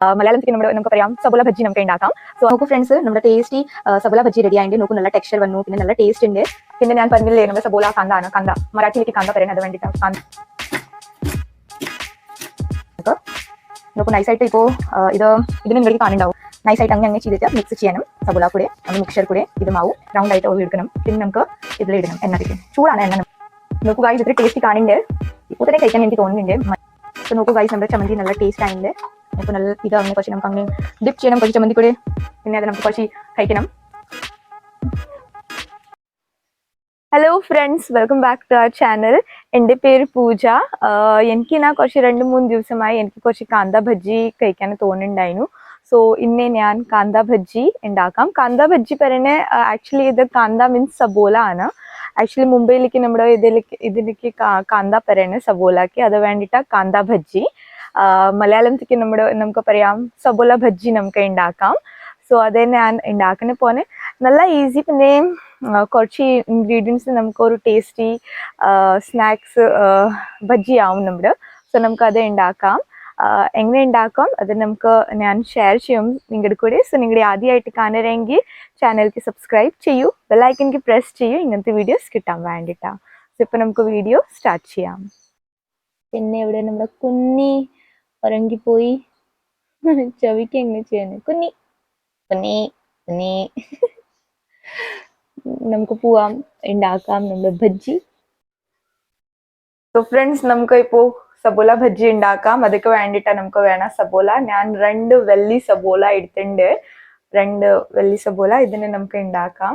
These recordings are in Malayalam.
മലയാളത്തിൽ നമ്മുടെ നമുക്ക് പറയാം. സബുല ഭജ്ജി നമുക്ക് ഉണ്ടാക്കാം. സോ നോക്കൂ ഫ്രണ്ട്സ് നമ്മുടെ ടേസ്റ്റി സബുല ഭജ്ജി റെഡി ആയിട്ട് നോക്കൂ നല്ല ടെക്സ്ചർ വന്നു. പിന്നെ നല്ല ടേസ്റ്റ് ഉണ്ട്. പിന്നെ ഞാൻ പറഞ്ഞില്ലേ നമ്മുടെ സബോല കാന്ത ആണ്. കാന്ത. മറാഠിയിലേക്ക് കാന്ത പറയുന്നത് അത് കന്ത. നോക്കൂ. നൈസായിട്ട് ഇപ്പോൾ ഇത് ഇതിന് നിങ്ങൾക്ക് കാണുന്നുണ്ടാവും. നൈസായിട്ട് അങ്ങനെ അങ്ങനെ ചെയ്തിട്ട് മിക്സ് ചെയ്യണം. സബുല കൂടെ നമ്മൾ മിക്സർ കൂടെ ഇതുമാവും. റൗണ്ട് ആയിട്ട് ഓയിൽ എടുക്കണം. പിന്നെ നമുക്ക് ഇതിലിടണം എണ്ണത്തിക്ക് ചൂടാണ് എണ്ണ. നോക്കൂ ഗായ്സ് ഇത്ര ടേസ്റ്റ് കാണുന്നുണ്ട്. ഇപ്പോൾ തന്നെ കഴിക്കാൻ എനിക്ക് തോന്നുന്നുണ്ട്. നോക്കൂ ഗായ്സ് നമ്മുടെ ചമ്മന്തി നല്ല ടേസ്റ്റ് ആയിട്ടുണ്ട്. അപ്പോൾ നല്ല ഇത് അങ്ങനെ കുറച്ച് നമുക്ക് അങ്ങനെ ഡിപ്പ് ചെയ്യണം. കുറച്ച് ചമ്മന്തിക്കൂടെ പിന്നെ അത് നമുക്ക് കുറച്ച് കഴിക്കണം. Hello friends welcome back to our channel എന്റെ പേര് പൂജ. എനിക്ക് ഇന്ന കുറച്ച് രണ്ട് മൂന്ന് ദിവസമായി എനിക്ക് കുറച്ച് കാന്ത ഭജ്ജി കഴിക്കാൻ തോന്നുന്നുണ്ടായിരുന്നു. സോ ഇന്ന് ഞാൻ കാന്ത ഭജ്ജി ഉണ്ടാക്കാം. കാന്ത ഭജ്ജി പറയുന്ന ആക്ച്വലി ഇത് കാന്ത മീൻസ് സബോല ആണ്. ആക്ച്വലി മുംബൈയിലേക്ക് നമ്മുടെ ഇതിലേക്ക് ഇതിലേക്ക് കാന്ത പറയുന്നത് സബോലക്ക് അത് വേണ്ടിയിട്ടാണ് കാന്ത ഭജ്ജി മലയാളത്തിലേക്ക് നമ്മുടെ നമുക്ക് പറയാം സബോല ഭജ്ജി നമുക്ക് ഉണ്ടാക്കാം. സോ അത് ഞാൻ ഉണ്ടാക്കുന്ന പോലെ. നല്ല ഈസി പിന്നെ കുറച്ച് ഇൻഗ്രീഡിയൻസ് നമുക്ക് ഒരു ടേസ്റ്റി സ്നാക്സ് ഭജ്ജി ആവും നമ്മുടെ. സോ നമുക്ക് അത് ഉണ്ടാക്കാം. എങ്ങനെ ഉണ്ടാക്കാം? അത് നമുക്ക് ഞാൻ ഷെയർ ചെയ്യും നിങ്ങളുടെ കൂടെ. സോ നിങ്ങളുടെ ആദ്യമായിട്ട് കാണരെങ്കിൽ ചാനലിക്ക് സബ്സ്ക്രൈബ് ചെയ്യൂ. ബെല്ലൈക്കൻക്ക് പ്രസ് ചെയ്യൂ. ഇങ്ങനത്തെ വീഡിയോസ് കിട്ടാൻ വേണ്ടിയിട്ടാണ് സോ ഇപ്പം നമുക്ക് വീഡിയോ സ്റ്റാർട്ട് ചെയ്യാം. പിന്നെ ഇവിടെ നമ്മുടെ കുഞ്ഞി ഉറങ്ങിപ്പോയി ചവിക്ക് എങ്ങനെ ചെയ്യാന് കുഞ്ഞി കുഞ്ഞി കുഞ്ഞി. നമുക്ക് പോവാം. ഉണ്ടാക്കാം നമ്മുടെ ഭജ്ജി സോ ഫ്രണ്ട്സ് നമുക്ക് ഇപ്പോ സബോല ഭജ്ജി ഉണ്ടാക്കാം. അതൊക്കെ വേണ്ടിട്ടാ നമുക്ക് വേണം സബോല ഞാൻ രണ്ട് വെള്ളി സബോല എടുത്തിട്ടുണ്ട്. രണ്ട് വെള്ളി സബോല ഇതിനെ നമുക്ക് ഉണ്ടാക്കാം.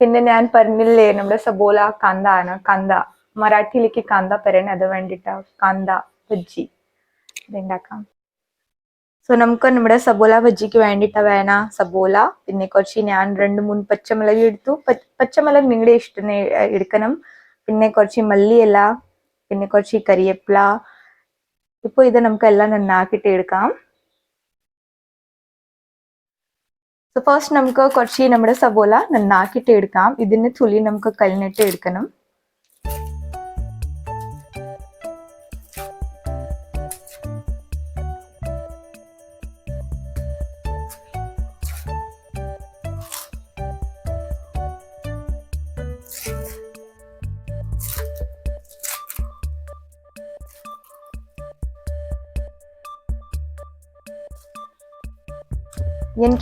പിന്നെ ഞാൻ പറഞ്ഞില്ലേ നമ്മുടെ സബോല കന്ത ആണ് കന്ത. മറാഠിയിലേക്ക് കന്ത പറയണേ അത് വേണ്ടിട്ടാ. കാന്ത. ഭജ്ജി ഇതുണ്ടാക്കാം സോ നമുക്ക് നമ്മുടെ സബോല ബജ്ജിക്ക് വേണ്ടിയിട്ട് വേണ സബോല പിന്നെ കുറച്ച് ഞാൻ രണ്ട് മൂന്ന് പച്ചമുളക് എടുത്തു. പച്ചമുളക് നിങ്ങളുടെ എ- എടുക്കണം. പിന്നെ കുറച്ച് മല്ലിയില പിന്നെ കുറച്ച് കരിയപ്പില. ഇപ്പോൾ ഇത് നമുക്ക് എല്ലാം നന്നാക്കിയിട്ട് എടുക്കാം. സോ ഫസ്റ്റ് നമുക്ക് കുറച്ച് നമ്മുടെ സബോല നന്നാക്കിയിട്ട് എടുക്കാം. ഇതിന് തുള്ളി നമുക്ക് കഴിഞ്ഞിട്ട് എടുക്കണം.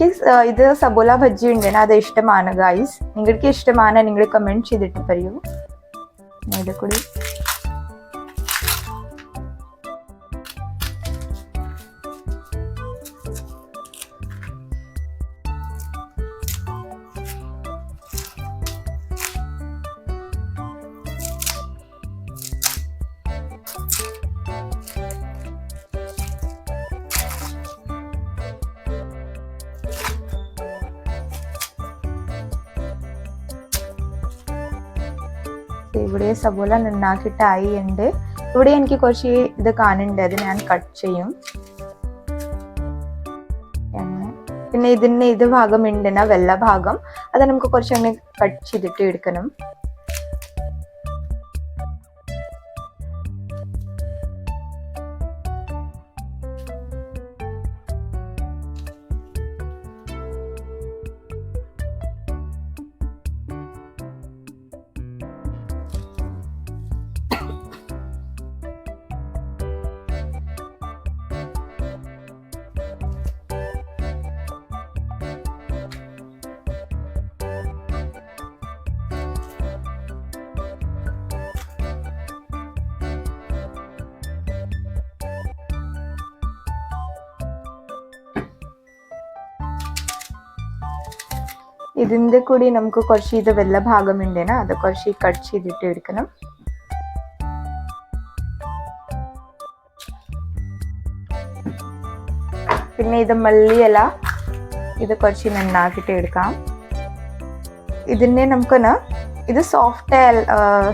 എനിക്ക് സ- ഇത് സബോല ബജ്ജി ഉണ്ട് അത് ഇഷ്ടമാണ് ഗായ്സ് നിങ്ങൾക്ക് ഇഷ്ടമാണ് നിങ്ങൾ കമന്റ് ചെയ്തിട്ട് പറയൂ. കൂടി. ഇവിടെ സബോല നന്നാക്കിയിട്ടായി ഉണ്ട്. ഇവിടെ എനിക്ക് കുറച്ച് ഇത് കാണുന്നുണ്ട്. അത് ഞാൻ കട്ട് ചെയ്യും. പിന്നെ ഇതിന് ഇത് ഭാഗം ഉണ്ടെന്ന വെള്ള ഭാഗം. അത് നമുക്ക് കുറച്ച് അങ്ങനെ കട്ട് ചെയ്തിട്ട് എടുക്കണം. ഇതിന്റെ കൂടി നമുക്ക് കുറച്ച് ഇത് വെള്ള ഭാഗം ഉണ്ടേന അത് കുറച്ച് കട്ട് ചെയ്തിട്ട് എടുക്കണം. പിന്നെ ഇത് മല്ലിയില ഇത് കുറച്ച് നന്നാക്കിയിട്ട് എടുക്കാം. ഇതിനെ നമുക്കൊന്ന് ഇത് സോഫ്റ്റ്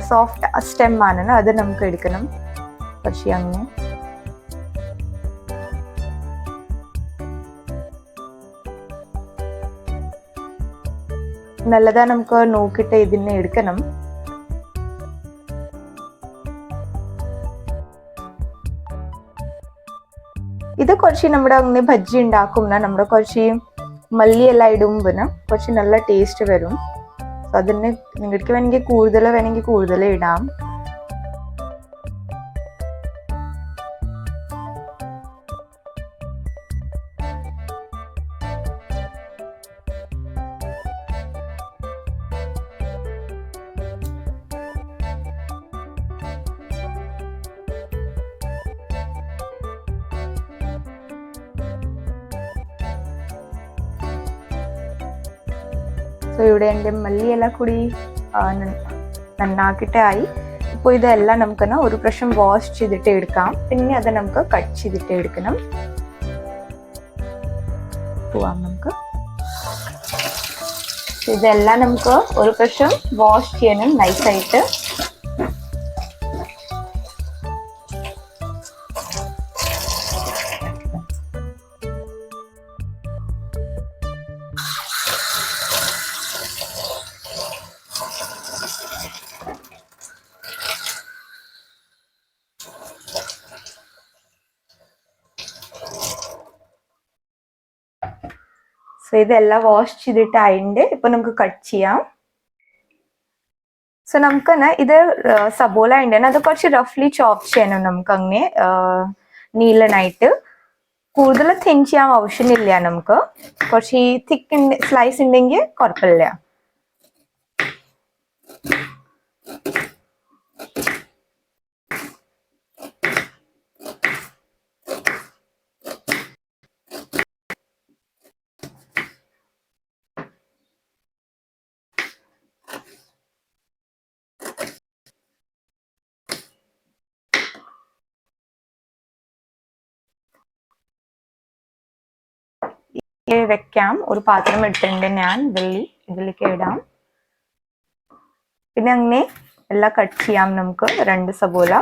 സോഫ്റ്റ് സ്റ്റെം ആണ് അത് നമുക്ക് എടുക്കണം. കുറച്ച് അങ്ങനെ നല്ലതാ നമുക്ക് നോക്കിയിട്ട് ഇതിനെ എടുക്കണം. ഇത് കുറച്ച് നമ്മുടെ അങ്ങനെ ബജ്ജി ഉണ്ടാക്കുമ്പോൾ നമ്മുടെ കുറച്ച് മല്ലിയെല്ലാം ഇടുമ്പോൾ കുറച്ച് നല്ല ടേസ്റ്റ് വരും. അതിന് നിങ്ങൾക്ക് വേണമെങ്കിൽ കൂടുതൽ വേണമെങ്കിൽ കൂടുതൽ ഇടാം. സോ ഇവിടെ എന്റെ മല്ലിയെല്ലാം കൂടി ആ, ആയി. നന്നാക്കിയിട്ടായി ഇപ്പോൾ ഇതെല്ലാം നമുക്കെന്നാ ഒരു പ്രാവശ്യം വാഷ് ചെയ്തിട്ട് എടുക്കാം. പിന്നെ അത് നമുക്ക് കട്ട് ചെയ്തിട്ട് എടുക്കണം. പോവാം നമുക്ക്. ഇതെല്ലാം നമുക്ക് ഒരു പ്രാവശ്യം വാഷ് ചെയ്യണം നൈസായിട്ട് ഇതെല്ലാം വാഷ് ചെയ്തിട്ടായിണ്ട് ഇപ്പൊ നമുക്ക് കട്ട് ചെയ്യാം. സോ നമുക്ക് ഇത് സബോല ഉണ്ട് അത് കുറച്ച് റഫ്ലി ചോപ്പ് ചെയ്യണം നമുക്ക് അങ്ങനെ നീലനായിട്ട് കൂടുതൽ തിൻ ചെയ്യാൻ ആവശ്യമില്ല നമുക്ക്. കുറച്ച് ഈ തിക്ക് സ്ലൈസ് ഉണ്ടെങ്കിൽ കുഴപ്പമില്ല. വെക്കാം. ഒരു പാത്രം എടുത്തിട്ടുണ്ട് ഞാൻ. വെള്ളി ഇതിലേക്ക് ഇടാം. പിന്നെ അങ്ങനെ എല്ലാം കട്ട് ചെയ്യാം നമുക്ക്. രണ്ട് സബോല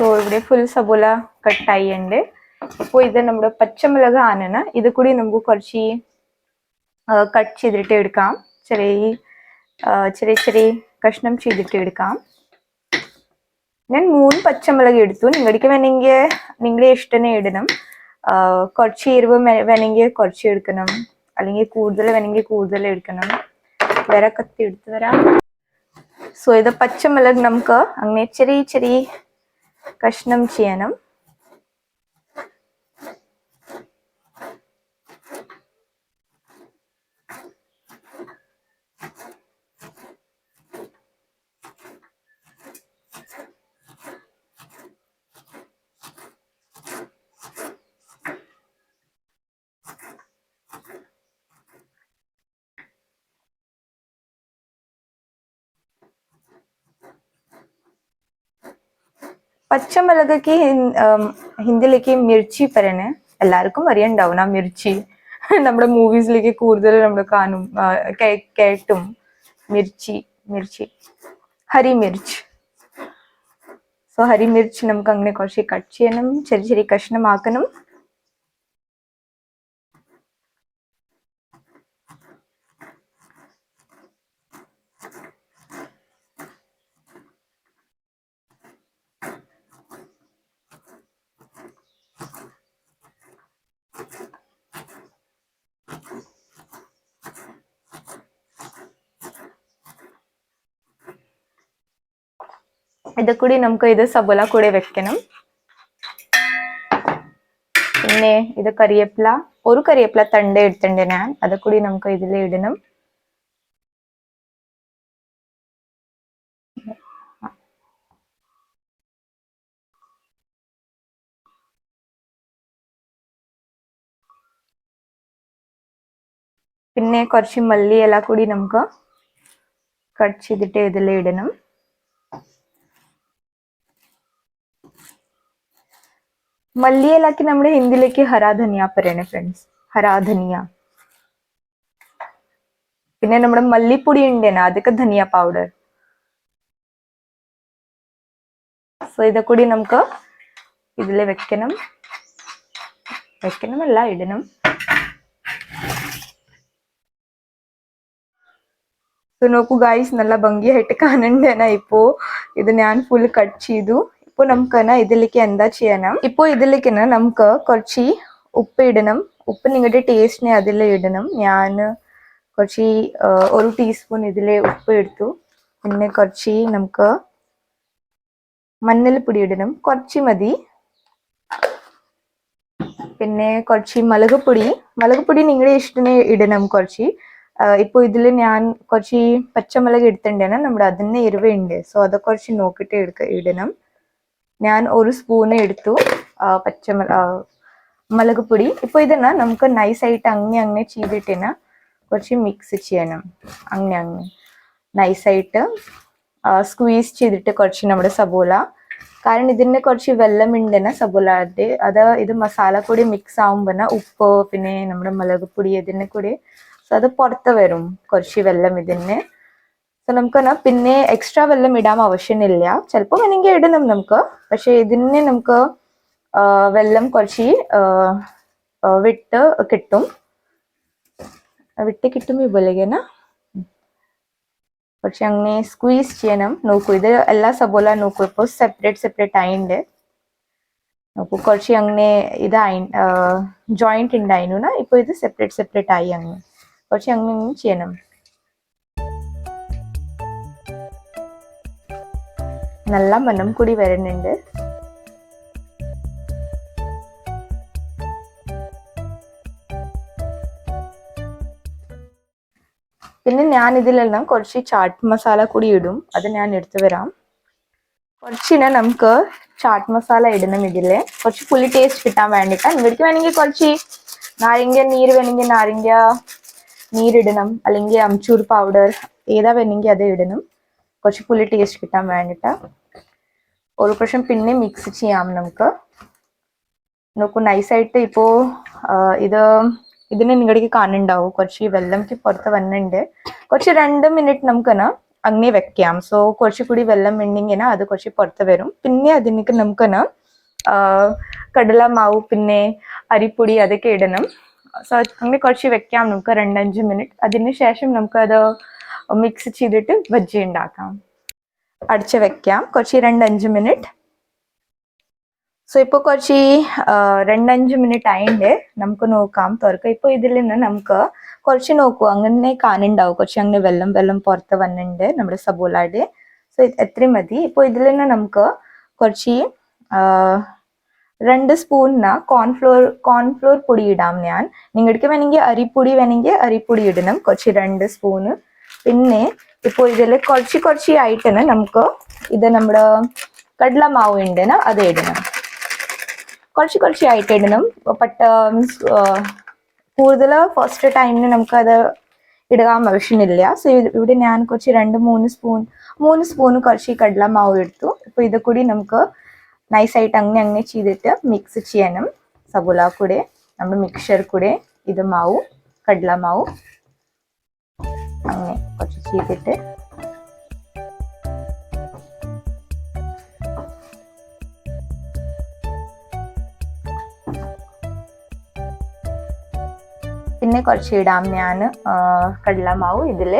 സോ ഇവിടെ ഫുൾ സബോല കട്ടായി ഉണ്ട് അപ്പോൾ ഇത് നമ്മുടെ പച്ചമുളക് ആനന. ഇത് കൂടി നമുക്ക് കുറച്ച് കട്ട് ചെയ്തിട്ട് എടുക്കാം. ചെറിയ ചെറിയ ചെറിയ കഷ്ണം ചെയ്തിട്ട് എടുക്കാം. ഞാൻ മൂന്ന് പച്ചമുളക് എടുത്തു. നിങ്ങൾക്ക് വേണമെങ്കിൽ നിങ്ങളുടെ ഇഷ്ടം ഇടണം. കുറച്ച് എരിവ് വേണമെങ്കിൽ കുറച്ച് എടുക്കണം. അല്ലെങ്കിൽ കൂടുതൽ വേണമെങ്കിൽ കൂടുതൽ എടുക്കണം. വേറെ കത്തി എടുത്തു തരാം സോ ഇത് പച്ചമുളക് നമുക്ക് അങ്ങനെ ചെറിയ ചെറിയ കഷ്ണം ചെയ്യണം പച്ചമുളകക്ക് ഹിന്ദിയിലേക്ക് മിർച്ചി പറയുന്നത് എല്ലാവർക്കും അറിയണ്ടാവും ആ മിർച്ചി. നമ്മുടെ മൂവീസിലേക്ക് കൂടുതൽ നമ്മൾ കാണും. കേട്ടും. മിർച്ചി മിർച്ചി. ഹരി മിർച്ച്. സോ ഹരി മിർച്ച് നമുക്ക് അങ്ങനെ കുറച്ച് കട്ട് ചെയ്യണം. ചെറിയ ചെറിയ കഷ്ണമാക്കണം. ഇത് കൂടി നമുക്ക് ഇത് സബോല കൂടെ വെക്കണം പിന്നെ ഇത് കറിവേപ്പില ഒരു കറിവേപ്പില തണ്ട് എടുത്തിട്ടുണ്ട് ഞാൻ അത് കൂടി നമുക്ക് ഇതിൽ ഇടണം പിന്നെ കുറച്ച് മല്ലിയില കൂടി നമുക്ക് കട്ട് ചെയ്തിട്ട് ഇതിൽ ഇടണം മല്ലി ഇലക്ക് നമ്മുടെ ഹിന്ദിയിലേക്ക് ഹരാധനിയ പറയണേ ഫ്രണ്ട്സ് ഹരാധനിയ. പിന്നെ നമ്മുടെ മല്ലിപ്പൊടി ഉണ്ടേന അതൊക്കെ ധനിയ പൗഡർ സോ ഇത് കൂടി നമുക്ക് ഇതിൽ വെക്കണം. വെക്കണമല്ല ഇടണം. സോ നോക്കൂ ഗായ്സ് നല്ല ഭംഗിയായിട്ട് കാണണ്ടേന ഇപ്പോ. ഇത് ഞാൻ ഫുൾ കട്ട് ചെയ്തു. ഇപ്പൊ നമുക്കന ഇതിലേക്ക് എന്താ ചെയ്യണം? ഇപ്പൊ ഇതിലേക്ക് നമുക്ക് കുറച്ച് ഉപ്പ് ഇടണം. ഉപ്പ് നിങ്ങളുടെ ടേസ്റ്റിനെ അതിൽ ഇടണം. ഞാൻ കുറച്ച് ഒരു ടീസ്പൂൺ ഇതിലെ ഉപ്പ് എടുത്തു. പിന്നെ കുറച്ച് നമുക്ക് മഞ്ഞൾപ്പൊടി ഇടണം. കുറച്ച് മതി. പിന്നെ കുറച്ച് മുളകുപൊടി. മുളകുപൊടി മുളക് പൊടി നിങ്ങളുടെ ഇഷ്ടത്തിന് ഇടണം കുറച്ച്. ഇപ്പൊ ഇതിൽ ഞാൻ കുറച്ച് പച്ചമുളക് എടുത്തിട്ടുണ്ടാണ് നമ്മുടെ അതിന് എരിവുണ്ട്. സോ അത് കുറച്ച് നോക്കിയിട്ട് ഇടണം. ഞാൻ ഒരു സ്പൂൺ എടുത്തു ആ, മുളക് പൊടി ഇപ്പൊ ഇതിന് നമുക്ക് നൈസായിട്ട് അങ്ങനെ അങ്ങനെ ചെയ്തിട്ടിന് കുറച്ച് മിക്സ് ചെയ്യണം. അങ്ങനെ അങ്ങനെ നൈസായിട്ട് സ്ക്വീസ് ചെയ്തിട്ട് കുറച്ച് നമ്മുടെ സബോള. കാരണം ഇതിന് കുറച്ച് വെള്ളം ഉണ്ടെന്ന് സബോളയുടെ അത് ഇത് മസാല കൂടി മിക്സ് ആവുമ്പോൾ ഉപ്പ് പിന്നെ നമ്മുടെ മുളക് പൊടി ഇതിനെ കൂടി. സോ അത് പുറത്ത് വരും. കുറച്ച് വെള്ളം ഇതിന്. സോ നമുക്ക് പിന്നെ എക്സ്ട്രാ വെള്ളം ഇടാൻ ആവശ്യമില്ല. ചിലപ്പോൾ വേണമെങ്കിൽ ഇടണം നമുക്ക്. പക്ഷെ ഇതിന് നമുക്ക് വെള്ളം കുറച്ച് വിട്ട് കിട്ടും. വിട്ട് കിട്ടും ഇപ്പോലേക്കാണ് പക്ഷെ അങ്ങനെ സ്ക്വീസ് ചെയ്യണം. നോക്കൂ ഇത് എല്ലാ സബോല നോക്കൂ. ഇപ്പോൾ സെപ്പറേറ്റ് സെപ്പറേറ്റ് ആയിണ്ട്. നോക്കൂ കുറച്ച് അങ്ങനെ ഇതായി ജോയിന്റ് ഉണ്ടായിരുന്നു ഇപ്പോൾ ഇത് സെപ്പറേറ്റ് സെപ്പറേറ്റ് ആയി അങ്ങനെ കുറച്ച് അങ്ങനെ ചെയ്യണം. നല്ല മണം കൂടി വരുന്നുണ്ട്. പിന്നെ ഞാൻ ഇതിലെല്ലാം കുറച്ച് ചാട്ട് മസാല കൂടി ഇടും. അത് ഞാൻ എടുത്തു വരാം. കുറച്ചിനെ നമുക്ക് ചാട്ട് മസാല ഇടണം ഇതിൽ. കുറച്ച് പുളി ടേസ്റ്റ് കിട്ടാൻ വേണ്ടിയിട്ടാണ് ഇവർക്ക് വേണമെങ്കിൽ കുറച്ച് നാരങ്ങ നീര് വേണമെങ്കിൽ നാരങ്ങ നീരിടണം അല്ലെങ്കിൽ അംചൂർ പൗഡർ ഏതാ വേണമെങ്കിൽ അത് ഇടണം. കുറച്ച് പുളി ടേസ്റ്റ് കിട്ടാൻ വേണ്ടിയിട്ടാ ഒരു പ്രാവശ്യം പിന്നെ മിക്സ് ചെയ്യാം നമുക്ക്. നോക്കൂ നൈസായിട്ട് ഇപ്പോ ആ, ഇത് ഇതിനെ നിങ്ങളുടെ കാണുന്നുണ്ടാവും. കുറച്ച് വെള്ളംക്ക് പുറത്ത് വന്നിട്ടുണ്ട്. കുറച്ച് രണ്ട് മിനിറ്റ് നമുക്കെന്നാ അങ്ങനെ വെക്കാം. സോ കുറച്ച് കൂടി വെള്ളം ഉണ്ടെങ്കിൽ അത് കുറച്ച് പുറത്ത് വരും. പിന്നെ അതിനൊക്കെ നമുക്കെന്നാ കടല മാവ് പിന്നെ അരിപ്പൊടി അതൊക്കെ ഇടണം. സോ അങ്ങനെ കുറച്ച് വെക്കാം നമുക്ക് രണ്ടഞ്ച് മിനിറ്റ്. അതിന് ശേഷം നമുക്കത് മിക്സ് ചെയ്തിട്ട് ബജ്ജി ഉണ്ടാക്കാം. അടിച്ച് വെക്കാം. കുറച്ച് രണ്ടഞ്ച് മിനിറ്റ്. കുറച്ച് ആ, രണ്ടഞ്ച് മിനിറ്റ് ആയിണ്ട്. നമുക്ക് നോക്കാം. തുറക്ക. ഇപ്പൊ ഇതിൽ നിന്ന് നമുക്ക് കുറച്ച് നോക്കൂ. അങ്ങനെ കാണുണ്ടാവും കുറച്ച് അങ്ങനെ വെള്ളം വെള്ളം പുറത്ത് വന്നിട്ടുണ്ട് നമ്മുടെ സബോളയുടെ സോ എത്രയും മതി. ഇപ്പോൾ ഇതിൽ നിന്ന് നമുക്ക് കുറച്ച് രണ്ട് സ്പൂണിന് കോൺഫ്ലോർ കോൺഫ്ലോർ പൊടി ഇടാം ഞാൻ. നിങ്ങൾക്ക് വേണമെങ്കിൽ അരിപ്പൊടി വേണമെങ്കിൽ അരിപ്പൊടി ഇടണം. കുറച്ച് രണ്ട് സ്പൂണ്. പിന്നെ ഇപ്പോൾ ഇതിൽ കുറച്ച് കുറച്ച് ആയിട്ടാണ് നമുക്ക് ഇത് നമ്മുടെ കടല മാവ് ഉണ്ടെന്ന് അത് ഇടണം. കുറച്ച് കുറച്ച് ആയിട്ട് ഇടണം. പട്ട കൂടുതൽ ഫസ്റ്റ് ടൈമിന് നമുക്കത് ഇടാൻ ആവശ്യമില്ല. സോ ഇവിടെ ഞാൻ കുറച്ച് രണ്ട് മൂന്ന് സ്പൂൺ മൂന്ന് സ്പൂൺ കുറച്ച് കടല മാവ് എടുത്തു. ഇപ്പോൾ ഇത് കൂടി നമുക്ക് നൈസായിട്ട് അങ്ങനെ അങ്ങനെ ചെയ്തിട്ട് മിക്സ് ചെയ്യണം സബുല കൂടെ നമ്മുടെ മിക്സർ കൂടെ ഇത് മാവും കടല മാവും കുറച്ച് ചെയ്തിട്ട് പിന്നെ കുറച്ച് ഇടാം ഞാൻ കടലമാവ് ഇതിൽ.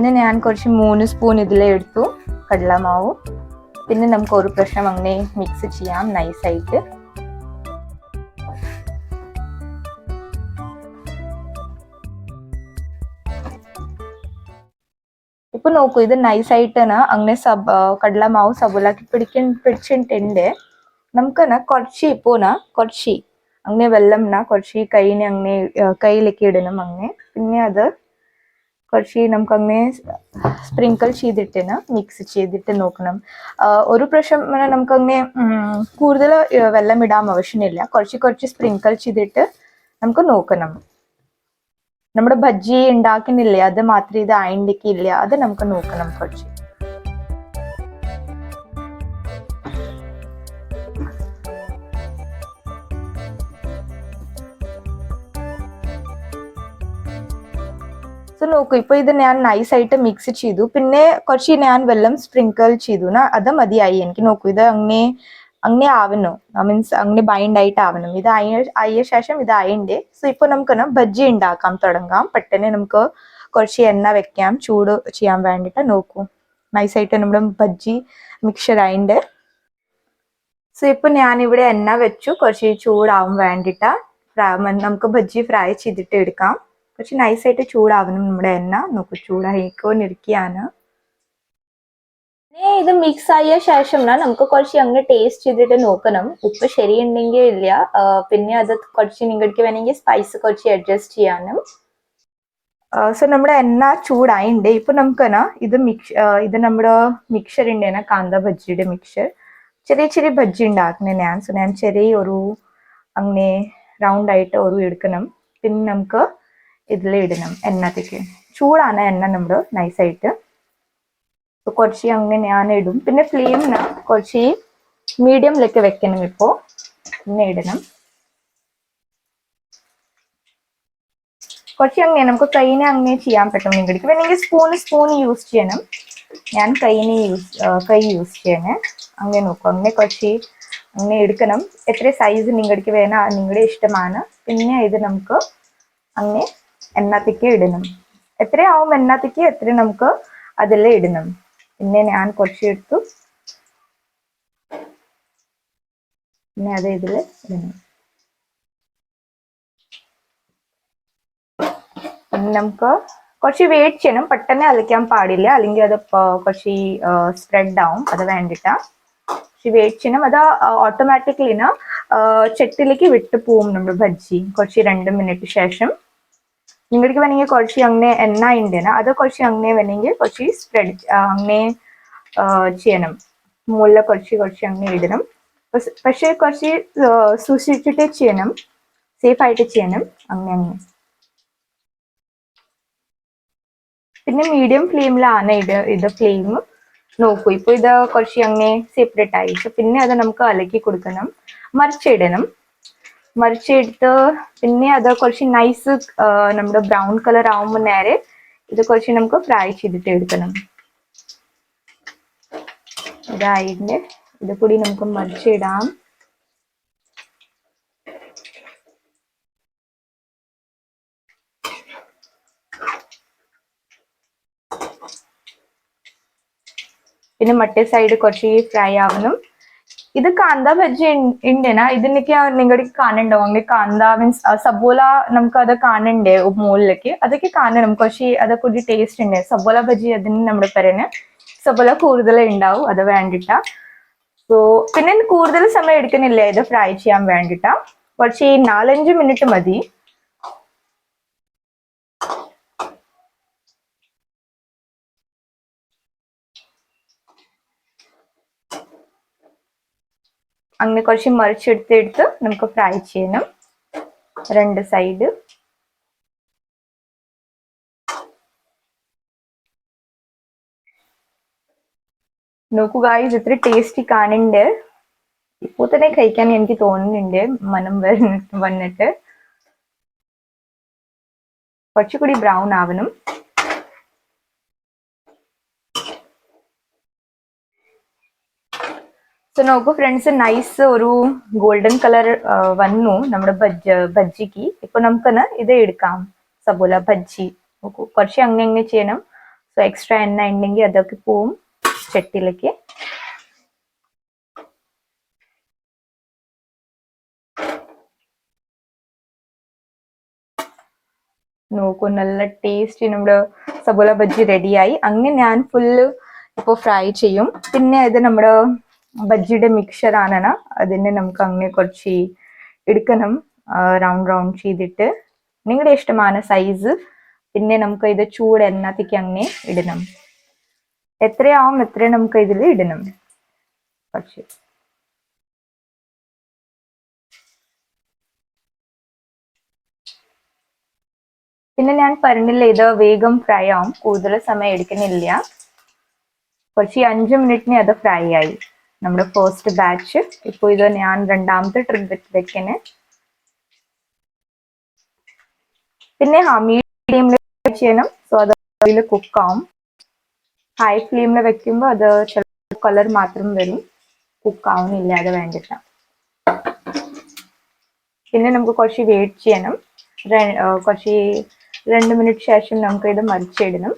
പിന്നെ ഞാൻ കുറച്ച് മൂന്ന് സ്പൂൺ ഇതിലെടുത്തു കടലമാവും. പിന്നെ നമുക്ക് ഒരു പ്രശ്നം അങ്ങനെ മിക്സ് ചെയ്യാം നൈസായിട്ട് ഇപ്പൊ നോക്കൂ ഇത് നൈസായിട്ടാണ് അങ്ങനെ സബ് കടലമാവ് സബുലാക്കി പിടിക്ക പിടിച്ചിട്ടുണ്ട്. നമുക്കാണ് കുറച്ച് ഇപ്പോന കുറച്ച്. അങ്ങനെ വെള്ളം കുറച്ച് കൈനെ അങ്ങനെ കയ്യിലേക്ക് ഇടണം അങ്ങനെ. പിന്നെ അത് കുറച്ച് നമുക്ക് അങ്ങനെ സ്പ്രിങ്കിൾ ചെയ്തിട്ട് മിക്സ് ചെയ്തിട്ട് നോക്കണം. ഒരു ഇങ്ങനെ നമുക്ക് അങ്ങനെ കൂടുതൽ വെള്ളം ഇടാൻ ആവശ്യമില്ല. കുറച്ച് കുറച്ച് സ്പ്രിങ്കിൾ ചെയ്തിട്ട് നമുക്ക് നോക്കണം. നമ്മുടെ ബജ്ജി ഉണ്ടാക്കുന്നില്ലേ അത് മാത്രം ഇത് ആയിണ്ടിക്കില്ല അത് നമുക്ക് നോക്കണം കുറച്ച്. നോക്കൂ ഇപ്പൊ ഇത് ഞാൻ നൈസ് ആയിട്ട് മിക്സ് ചെയ്തു. പിന്നെ കുറച്ച് ഞാൻ വെള്ളം സ്പ്രിങ്കിൾ ചെയ്തു അത് മതിയായി. എനിക്ക് നോക്കൂ ഇത് അങ്ങനെ അങ്ങനെ ആവണം. മീൻസ് അങ്ങനെ ബൈൻഡ് ആയിട്ട് ആവണം. ഇത് ആയ ശേഷം ഇത് ആയിണ്ട്. സോ ഇപ്പൊ നമുക്ക് ബജ്ജി ഉണ്ടാക്കാം തുടങ്ങാം. പെട്ടെന്ന് നമുക്ക് കുറച്ച് എണ്ണ വെക്കാം ചൂട് ചെയ്യാൻ വേണ്ടിട്ട്. നോക്കൂ നൈസ് ആയിട്ട് നമ്മുടെ ബജ്ജി മിക്സർ ആയിണ്ട്. സോ ഇപ്പൊ ഇവിടെ എണ്ണ വെച്ചു. കുറച്ച് ചൂടാവാൻ വേണ്ടിട്ട്. നമുക്ക് ബജ്ജി ഫ്രൈ ചെയ്തിട്ട് എടുക്കാം. കുറച്ച് നൈസായിട്ട് ചൂടാവണം നമ്മുടെ എണ്ണ. നോക്കൂ ചൂടായിക്കൊണ്ടിരിക്കുകയാണ്. ഇത് മിക്സ് ആയ ശേഷം നമുക്ക് കുറച്ച് അങ്ങ് ടേസ്റ്റ് ചെയ്തിട്ട് നോക്കണം. ഉപ്പ് ശരിയുണ്ടെങ്കിൽ ഇല്ല. പിന്നെ അത് കുറച്ച് നിങ്ങൾക്ക് വേണമെങ്കിൽ സ്പൈസ് കുറച്ച് അഡ്ജസ്റ്റ് ചെയ്യാനും. സോ നമ്മുടെ എണ്ണ ചൂടായിണ്ട്. ഇപ്പൊ നമുക്ക് ഇത് മിക്സ് ഇത് നമ്മുടെ മിക്സർ ഉണ്ട് കാന്ത ബജ്ജിയുടെ മിക്സർ ചെറിയ ചെറിയ ബജ്ജി ഉണ്ടാക്കണേ ഞാൻ. സോ ഞാൻ ചെറിയ ഒരു അങ്ങനെ റൗണ്ട് ആയിട്ട് ഒരു എടുക്കണം. പിന്നെ നമുക്ക് ഇതിൽ ഇടണം എണ്ണത്തേക്ക്. ചൂടാണ് എണ്ണ നമ്മൾ നൈസായിട്ട് കുറച്ച് അങ്ങനെ ഞാൻ ഇടും. പിന്നെ ഫ്ലെയിമിന് കുറച്ച് മീഡിയമിലേക്ക് വെക്കണം ഇപ്പോൾ പിന്നെ ഇടണം. കുറച്ച് അങ്ങനെ നമുക്ക് കൈനെ അങ്ങനെ ചെയ്യാൻ പറ്റും നിങ്ങൾക്ക് വേണമെങ്കിൽ സ്പൂൺ സ്പൂൺ യൂസ് ചെയ്യണം. ഞാൻ കൈനെ യൂസ് കൈ യൂസ് ചെയ്യണേ. അങ്ങനെ നോക്കും. അങ്ങനെ കുറച്ച് അങ്ങനെ എടുക്കണം. എത്ര സൈസ് നിങ്ങൾക്ക് വേണം നിങ്ങളുടെ ഇഷ്ടമാണ്. പിന്നെ ഇത് നമുക്ക് അങ്ങനെ എണ്ണത്തേക്ക് ഇടണം. എത്രയാവും എണ്ണത്തേക്ക്? എത്ര നമുക്ക് അതിൽ ഇടണം. പിന്നെ ഞാൻ കുറച്ച് എടുത്തു പിന്നെ അത് ഇതിൽ ഇടണം. നമുക്ക് കുറച്ച് വെയിറ്റ് ചെയ്യണം. പെട്ടെന്ന് അലക്കാൻ പാടില്ല. അല്ലെങ്കിൽ അത് കുറച്ച് സ്പ്രെഡ് ആവും. അത് വേണ്ടിട്ടാ. കുറച്ച് വെയിറ്റ് ചെയ്യണം. അത് ഓട്ടോമാറ്റിക്കലിന് ചെട്ടിലേക്ക് വിട്ടു പോവും നമ്മുടെ ബജ്ജി. കുറച്ച് രണ്ട് മിനിറ്റ് ശേഷം നിങ്ങൾക്ക് വേണമെങ്കിൽ കുറച്ച് അങ്ങനെ എണ്ണ ഉണ്ട് അത് കുറച്ച് അങ്ങനെ വേണമെങ്കിൽ കുറച്ച് സ്പ്രെഡ് അങ്ങനെ ചെയ്യണം. മുകളിൽ കുറച്ച് കുറച്ച് അങ്ങനെ ഇടണം. പക്ഷെ കുറച്ച് സൂക്ഷിച്ചിട്ട് ചെയ്യണം. സേഫ് ആയിട്ട് ചെയ്യണം. അങ്ങനെ അങ്ങനെ പിന്നെ മീഡിയം ഫ്ലെയിമിലാണ് ഇത് ഇത് ഫ്ലെയിം നോക്കൂ ഇപ്പൊ ഇത് കുറച്ച് അങ്ങനെ സെപ്പറേറ്റ് ആയി. പിന്നെ അത് നമുക്ക് അലക്കി കൊടുക്കണം. മറിച്ചിടണം. മറിച്ചെടുത്ത് പിന്നെ അത് കുറച്ച് നൈസ് നമ്മുടെ ബ്രൗൺ കളർ ആവുമ്പോൾ നേരെ ഇത് കുറച്ച് നമുക്ക് ഫ്രൈ ചെയ്തിട്ട് എടുക്കണം. ഇതായിട്ട് ഇത് കൂടി നമുക്ക് മറിച്ചിടാം. പിന്നെ മറ്റേ സൈഡ് കുറച്ച് ഫ്രൈ ആവണം. ഇത് കാന്ത ബജ്ജി ഉണ്ടേനാ ഇതിനൊക്കെ നിങ്ങൾക്ക് കാണുണ്ടോ? അങ്ങനെ കാന്ത മീൻസ് സബോല നമുക്ക് അത് കാണണ്ടേ മുകളിലേക്ക് അതൊക്കെ കാണണം പക്ഷെ അതൊക്കെ ഒരു ടേസ്റ്റ് ഉണ്ട് സബോല ബജ്ജി അതിന് നമ്മുടെ പറയുന്നത് സബോല കൂടുതൽ ഉണ്ടാവും അത് വേണ്ടിട്ട. സോ പിന്നെ കൂടുതൽ സമയം എടുക്കുന്നില്ല. ഇത് ഫ്രൈ ചെയ്യാൻ വേണ്ടിട്ട. പക്ഷേ നാലഞ്ച് മിനിറ്റ് മതി. അങ്ങനെ കുറച്ച് മറിച്ചെടുത്തെടുത്ത് നമുക്ക് ഫ്രൈ ചെയ്യണം. രണ്ട് സൈഡ് നോക്കൂ ഗായ്സ് ഇത്ര ടേസ്റ്റി കാണുന്നുണ്ട്. ഇപ്പോൾ തന്നെ കഴിക്കാൻ എനിക്ക് തോന്നുന്നുണ്ട് മനം വന്നിട്ട്. കുറച്ചുകൂടി ബ്രൗൺ ആവണം. സോ നോക്കൂ ഫ്രണ്ട്സ് നൈസ് ഒരു ഗോൾഡൻ കളർ വന്നു നമ്മുടെ ബജ്ജ ബജ്ജിക്ക്. ഇപ്പൊ നമുക്കൊന്ന് ഇത് എടുക്കാം. സബോല ബജ്ജി. നോക്കൂ കുറച്ച് അങ്ങനെ അങ്ങനെ ചെയ്യണം. സോ എക്സ്ട്രാ എണ്ണ ഉണ്ടെങ്കിൽ അതൊക്കെ പോവും ചട്ടിയിലേക്ക്. നോക്കൂ നല്ല ടേസ്റ്റി നമ്മുടെ സബോല ബജ്ജി റെഡിയായി അങ്ങനെ ഞാൻ ഫുള്ള് ഇപ്പൊ ഫ്രൈ ചെയ്യും. പിന്നെ ഇത് നമ്മുടെ ബജ്ജിയുടെ മിക്സർ ആണ് അതിനെ നമുക്ക് അങ്ങനെ കുറച്ച് എടുക്കണം. റൗണ്ട് റൗണ്ട് ചെയ്തിട്ട്. നിങ്ങളുടെ ഇഷ്ടമാണ് സൈസ് പിന്നെ നമുക്ക് ഇത് ചൂട് എണ്ണത്തേക്ക് അങ്ങനെ ഇടണം. എത്രയാവും എത്ര നമുക്ക് ഇതിൽ ഇടണം. കുറച്ച്. പിന്നെ ഞാൻ പറഞ്ഞില്ല ഇത് വേഗം ഫ്രൈ ആവും. കൂടുതൽ സമയം എടുക്കുന്നില്ല. കുറച്ച് അഞ്ച് മിനിറ്റിന് അത് ഫ്രൈ ആയി. നമ്മുടെ ഫസ്റ്റ് ബാച്ച് ഇപ്പൊ ഇത് ഞാൻ രണ്ടാമത്തെ ട്രിപ്പ് വെക്കണേ. പിന്നെ ആ മീഡിയം ചെയ്യണം. സോ അത് കുക്ക് കുക്കാവും ഹൈ ഫ്ലെയിമിൽ വെക്കുമ്പോൾ അത് ചില കളർ മാത്രം വരും. കുക്കാവുന്നില്ല അത് വേണ്ടിട്ട്. പിന്നെ നമുക്ക് കുറച്ച് വെയിറ്റ് ചെയ്യണം. കുറച്ച് രണ്ട് മിനിറ്റ് ശേഷം നമുക്ക് ഇത് മറിച്ചിടണം.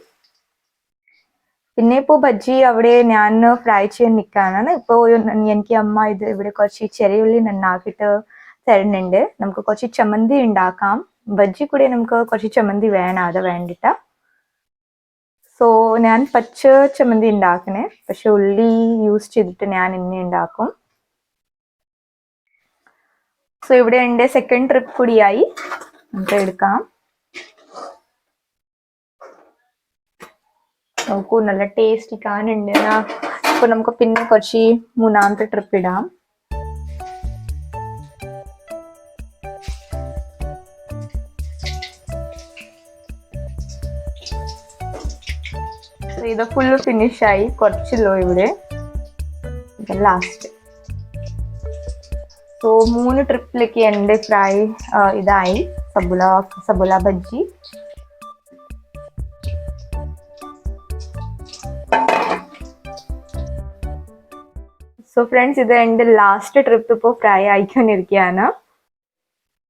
പിന്നെ ഇപ്പോൾ ബജ്ജി അവിടെ ഞാൻ ഫ്രൈ ചെയ്യാൻ നിൽക്കാനാണ് ഇപ്പോൾ എനിക്ക് അമ്മ ഇത് ഇവിടെ കുറച്ച് ചെറിയുള്ളി നന്നാക്കിയിട്ട് തരുന്നുണ്ട്. നമുക്ക് കുറച്ച് ചമ്മന്തി ഉണ്ടാക്കാം. ബജ്ജി കൂടെ നമുക്ക് കുറച്ച് ചമ്മന്തി വേണം അത് വേണ്ടിട്ട. സോ ഞാൻ പച്ച ചമ്മന്തി ഉണ്ടാക്കണേ. പക്ഷെ ഉള്ളി യൂസ് ചെയ്തിട്ട് ഞാൻ ഇന്നെ ഉണ്ടാക്കും. സോ ഇവിടെ എന്റെ സെക്കൻഡ് ട്രിപ്പ് കൂടിയായി. നമുക്ക് എടുക്കാം. നോക്കൂ നല്ല ടേസ്റ്റ് കാണുന്നുണ്ട് അപ്പൊ നമുക്ക് പിന്നെ കുറച്ച് മൂന്നാമത്തെ ട്രിപ്പ് ഇടാം. ഇത് ഫുള്ള് ഫിനിഷായി കുറച്ചല്ലോ ഇവിടെ. ലാസ്റ്റ് സോ മൂന്ന് ട്രിപ്പിലേക്ക് എന്റെ ഫ്രൈ ഇതായി. സബുല സബുല ബജ്ജി. സോ ഫ്രണ്ട്സ് ഇത് എന്റെ ലാസ്റ്റ് ട്രിപ്പ് ഇപ്പോൾ ഫ്രൈ ആയിക്കൊണ്ടിരിക്കുകയാണ്.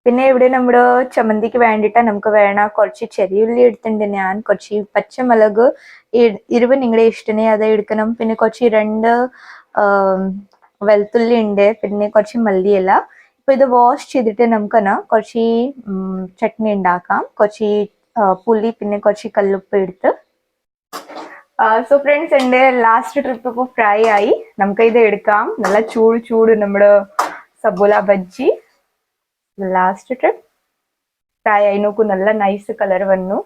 പിന്നെ ഇവിടെ നമ്മുടെ ചമ്മന്തിക്ക് വേണ്ടിയിട്ട് നമുക്ക് വേണ കുറച്ച് ചെറിയുള്ളി എടുത്തിട്ടുണ്ട് ഞാൻ കുറച്ച് പച്ചമുളക് ഇരുവ് നിങ്ങളുടെ ഇഷ്ടനെ അത് എടുക്കണം. പിന്നെ കുറച്ച് രണ്ട് വെളുത്തുള്ളി ഉണ്ട് പിന്നെ കുറച്ച് മല്ലിയില. ഇപ്പൊ ഇത് വാഷ് ചെയ്തിട്ട് നമുക്ക് കുറച്ച് ചട്നി ഉണ്ടാക്കാം. കുറച്ച് പുളി പിന്നെ കുറച്ച് കല്ലുപ്പ് എടുത്ത് സോ ഫ്രണ്ട്സ് എന്റെ ലാസ്റ്റ് ട്രിപ്പ് ഇപ്പോൾ ഫ്രൈ ആയി. നമുക്ക് ഇത് എടുക്കാം. നല്ല ചൂട് ചൂട് നമ്മുടെ സബോല ബജ്ജി. ലാസ്റ്റ് ട്രിപ്പ് ഫ്രൈ ആയി. നോക്കൂ നല്ല നൈസ് കളർ വന്നു.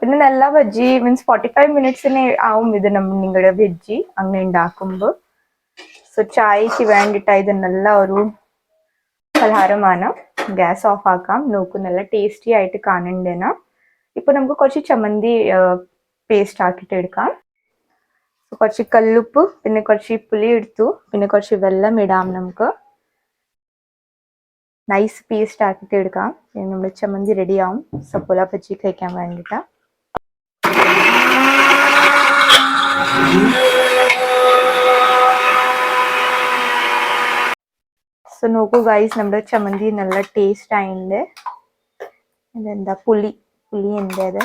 പിന്നെ നല്ല ബജ്ജി മീൻസ് ഫോർട്ടി ഫൈവ് മിനിറ്റ്സിന് ആവും ഇത് നമ്മൾ നിങ്ങളുടെ ബജ്ജി അങ്ങനെ ഉണ്ടാക്കുമ്പോൾ സോ ചായക്ക് വേണ്ടിയിട്ട് ഇത് നല്ല ഒരു പലഹാരമാണ്. ഗ്യാസ് ഓഫ് ആക്കാം. നോക്കൂ നല്ല ടേസ്റ്റി ആയിട്ട് കാണണ്ടേന ഇപ്പൊ നമുക്ക് കുറച്ച് ചമ്മന്തി പേസ്റ്റ് ആക്കിയിട്ട് എടുക്കാം. കുറച്ച് കല്ലുപ്പ് പിന്നെ കുറച്ച് പുളി എടുത്തു. പിന്നെ കുറച്ച് വെള്ളം ഇടാം നമുക്ക്. നൈസ് പേസ്റ്റ് ആക്കിയിട്ട് എടുക്കാം. നമ്മുടെ ചമ്മന്തി റെഡിയാവും സപ്പോല പച്ചി കഴിക്കാൻ വേണ്ടിയിട്ട്. സോ നോക്കൂ ഗൈസ് നമ്മുടെ ചമ്മന്തി നല്ല ടേസ്റ്റ് ആയിട്ടുണ്ട്. ഇതെന്താ പുളി? അത്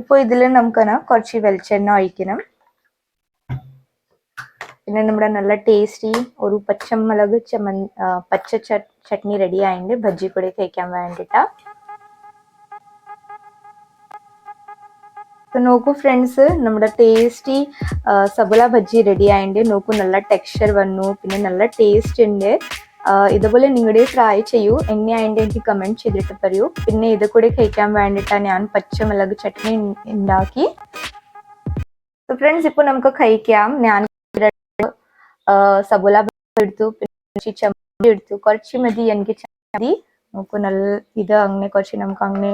ഇപ്പോൾ ഇതിൽ നമുക്ക് കുറച്ച് വെളിച്ചെണ്ണ ഒഴിക്കണം. പിന്നെ നമ്മുടെ നല്ല ടേസ്റ്റി ഒരു പച്ചമുളക് ചമ്മ പച്ച ചട് ചട്നി റെഡി ആയിട്ട് ബജ്ജി കൂടി കഴിക്കാൻ വേണ്ടിട്ടാ. ഇപ്പൊ നോക്കൂ ഫ്രണ്ട്സ് നമ്മുടെ ടേസ്റ്റി സബുല ബജ്ജി റെഡി ആയിട്ട് നോക്കൂ നല്ല ടെക്സ്ചർ വന്നു. പിന്നെ നല്ല ടേസ്റ്റ് ഉണ്ട്. ഇതുപോലെ നിങ്ങളുടെ ട്രൈ ചെയ്യൂ. എങ്ങനെയായിട്ട് എനിക്ക് കമന്റ് ചെയ്തിട്ട് പറയൂ. പിന്നെ ഇത് കൂടി കഴിക്കാൻ വേണ്ടിയിട്ടാണ് ഞാൻ പച്ചമുളക് ചട്നി ഉണ്ടാക്കി ഫ്രണ്ട്സ് ഇപ്പോൾ നമുക്ക് കഴിക്കാം. ഞാൻ സബുല എടുത്തു. പിന്നെ ചമ്മന്തി എടുത്തു. കുറച്ച് മതി എനിക്ക് ചമ്മന്തി. നോക്കൂ നല്ല ഇത് അങ്ങനെ കുറച്ച് നമുക്ക് അങ്ങനെ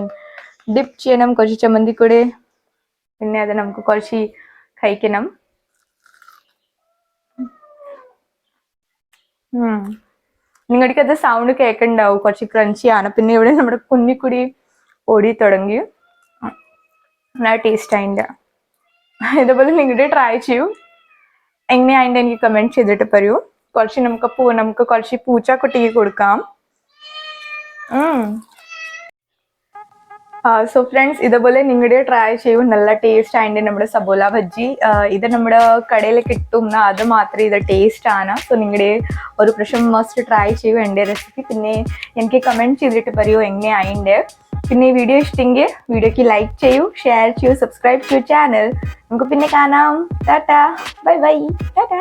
ഡിപ്പ് ചെയ്യണം. കുറച്ച് ചമ്മന്തി കൂടെ. പിന്നെ അത് നമുക്ക് കുറച്ച് കഴിക്കണം. നിങ്ങൾക്ക് അത് സൗണ്ട് കേൾക്കണ്ടാവും. കുറച്ച് ക്രഞ്ചി ആണ്. പിന്നെ ഇവിടെ നമ്മുടെ കുഞ്ഞിക്കുടി ഓടി തുടങ്ങി. നല്ല ടേസ്റ്റ് അതിന്റെ ഇതുപോലെ നിങ്ങളുടെ ട്രൈ ചെയ്യൂ. എങ്ങനെയായിട്ട് എനിക്ക് കമന്റ് ചെയ്തിട്ട് പറയൂ. കുറച്ച് നമുക്ക് പൂ നമുക്ക് കുറച്ച് പൂച്ചക്കുട്ടിക്ക് കൊടുക്കാം. സോ ഫ്രണ്ട്സ് ഇതുപോലെ നിങ്ങളുടെ ട്രൈ ചെയ്യും. നല്ല ടേസ്റ്റ് ആയിട്ട് നമ്മുടെ സബോല ബജ്ജി. ആ, ഇത് നമ്മുടെ കടയിൽ കിട്ടുന്ന അത് മാത്രം ഇത് ടേസ്റ്റ് ആണ്. സോ നിങ്ങളുടെ ഒരു പ്രാവശ്യം മസ്റ്റ് ട്രൈ ചെയ്യും എന്റെ റെസിപ്പി പിന്നെ എനിക്ക് കമന്റ് ചെയ്തിട്ട് പറയൂ എങ്ങനെയായിണ്ട് പിന്നെ ഈ വീഡിയോ ഇഷ്ടമെങ്കിൽ വീഡിയോക്ക് ലൈക്ക് ചെയ്യൂ ഷെയർ ചെയ്യൂ സബ്സ്ക്രൈബ് ചെയ്യൂ ചാനൽ നമുക്ക് പിന്നെ കാണാം. Tata bye bye Tata